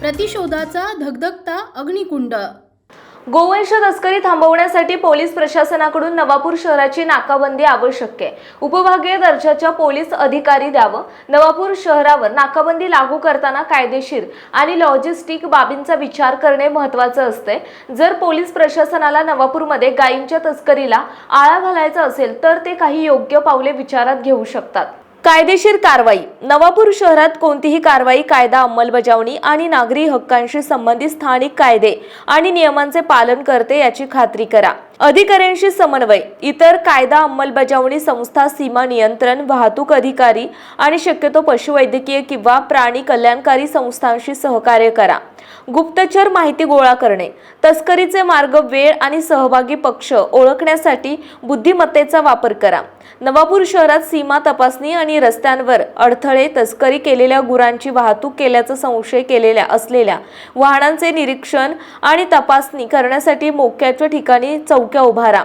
प्रतिशोधाचा धगधगता अग्निकुंड. गोवंश तस्करी थांबवण्यासाठी पोलीस प्रशासनाकडून नवापूर शहराची नाकाबंदी आवश्यक आहे. उपभागीय दर्जाच्या पोलीस अधिकारी द्यावं. नवापूर शहरावर नाकाबंदी लागू करताना कायदेशीर आणि लॉजिस्टिक बाबींचा विचार करणे महत्वाचं असते जर पोलीस प्रशासनाला नवापूरमध्ये गायींच्या तस्करीला आळा घालायचा असेल तर ते काही योग्य पावले विचारात घेऊ शकतात. कायदेशीर कारवाई. नवापूर शहरात कोणतीही कारवाई कायदा अंमलबजावणी आणि नागरी हक्कांशी संबंधित स्थानिक कायदे आणि नियमांचे पालन करते याची खात्री करा. अधिकाऱ्यांशी समन्वय इतर कायदा अंमलबजावणी संस्था सीमा नियंत्रण वाहतूक अधिकारी आणि शक्यतो पशुवैद्यकीय किंवा प्राणी कल्याणकारी संस्थांशी सहकार्य करा. गुप्तचर माहिती गोळा करणे तस्करीचे मार्ग वेळ आणि सहभागी पक्ष ओळखण्यासाठी बुद्धिमत्तेचा वापर करा. नवापूर शहरात सीमा तपासणी आणि रस्त्यांवर अडथळे तस्करी केलेल्या गुरांची वाहतूक केल्याचा संशय केलेल्या असलेल्या वाहनांचे निरीक्षण आणि तपासणी करण्यासाठी मोक्याच्या ठिकाणी चौक्या उभारा.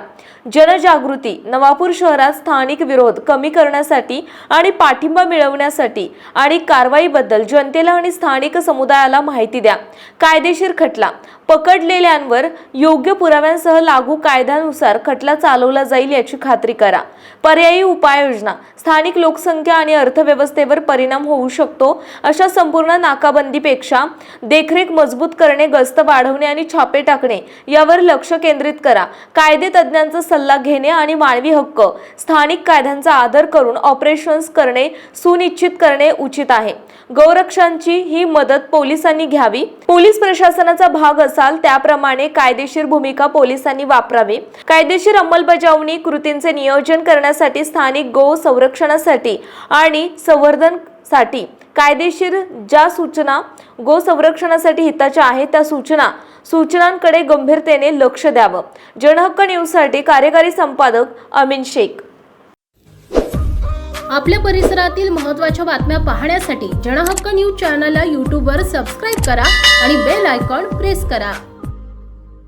जनजागृती नवापूर शहरात स्थानिक विरोध कमी करण्यासाठी आणि पाठिंबा मिळवण्यासाठी आणि कारवाईबद्दल जनतेला आणि स्थानिक समुदायाला माहिती द्या. कायदेशीर खटला. पकडलेल्यांवर योग्य पुराव्यांसह लागू कायद्यानुसार खटला चालवला जाईल याची खात्री करा. पर्यायी उपाययोजना. स्थानिक लोकसंख्या आणि अर्थव्यवस्थेवर परिणाम होऊ शकतो अशा संपूर्ण नाकाबंदीपेक्षा देखरेख मजबूत करणे गस्त वाढवणे आणि छापे टाकणे यावर लक्ष केंद्रित करा. कायदे तज्ज्ञांचा सल्ला घेणे आणि मानवी हक्क स्थानिक कायद्यांचा आदर करून ऑपरेशन्स करणे सुनिश्चित करणे उचित आहे. गौरक्षांची ही मदत पोलिसांनी घ्यावी. पोलीस प्रशासनाचा भाग असाल त्याप्रमाणे कायदेशीर भूमिका पोलिसांनी वापरावी. कायदेशीर अंमलबजावणी कृतींचे नियोजन करण्यासाठी स्थानिक गो संरक्षणासाठी आणि संवर्धनसाठी कायदेशीर ज्या सूचना गो संरक्षणासाठी हिताच्या आहेत त्या सूचना सूचनांकडे गंभीरतेने लक्ष द्यावं. जनहक्क न्यूजसाठी कार्यकारी संपादक अमीन शेख. आपल्या परिसरातील महत्त्वाच्या बातम्या पाहण्यासाठी जनहक्क न्यूज चॅनलला यूट्यूबवर सबस्क्राईब करा आणि बेल आयकॉन प्रेस करा.